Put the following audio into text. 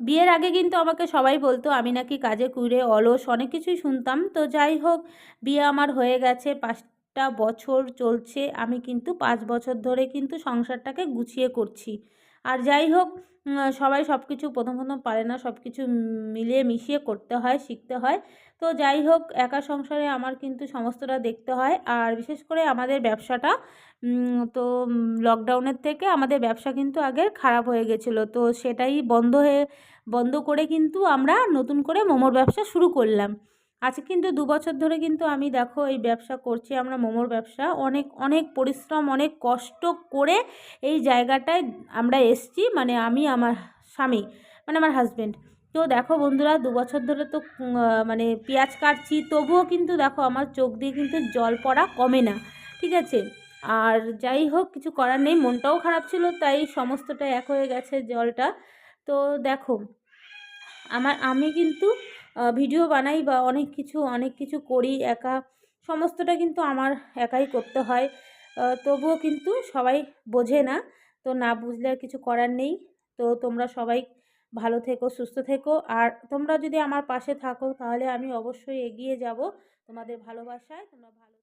বিয়ের আগে কিন্তু আমাকে সবাই বলতো, আমি নাকি কাজে কুড়ে, অলস, অনেক কিছুই শুনতাম। তো যাই হোক, বিয়ে আমার হয়ে গেছে, পাঁচটা বছর চলছে। আমি কিন্তু পাঁচ বছর ধরে কিন্তু সংসারটাকে গুছিয়ে করছি। আর যাই হোক সবাই সব কিছু প্রথম প্রথম পারে না সব কিছু মিলিয়ে মিশিয়ে করতে হয়, শিখতে হয়। তো যাই হোক, একা সংসারে আমার কিন্তু সমস্তটা দেখতে হয়। আর বিশেষ করে আমাদের ব্যবসাটা তো লকডাউনের থেকে আমাদের ব্যবসা কিন্তু আগের খারাপ হয়ে গেছিল। তো সেটাই বন্ধ হয়ে, বন্ধ করে কিন্তু আমরা নতুন করে মোমোর ব্যবসা শুরু করলাম। আজকে কিন্তু দু বছর ধরে কিন্তু আমি দেখো এই ব্যবসা করছি, আমরা মোমোর ব্যবসা। অনেক অনেক পরিশ্রম, অনেক কষ্ট করে এই জায়গাটায় আমরা এসছি মানে আমি, আমার স্বামী মানে আমার হাজব্যান্ড তো দেখো বন্ধুরা, দু বছর ধরে তো মানে পেঁয়াজ কাটছি, তবুও কিন্তু দেখো আমার চোখ দিয়ে কিন্তু জল পড়া কমে না, ঠিক আছে? আর যাই হোক, কিছু করার নেই, মনটাও খারাপ ছিল, তাই সমস্তটা এক হয়ে গেছে জলটা। তো দেখো, আমার, আমি কিন্তু ভিডিও বানাই বা অনেক কিছু অনেক কিছু করি একা। সমস্তটা কিন্তু আমার একাই করতে হয়। তবুও কিন্তু সবাই বোঝে না। তো না বুঝলে আর কিছু করার নেই। তো তোমরা সবাই ভালো থেকো, সুস্থ থেকো। আর তোমরা যদি আমার পাশে থাকো, তাহলে আমি অবশ্যই এগিয়ে যাব তোমাদের ভালোবাসায়। তোমরা ভালো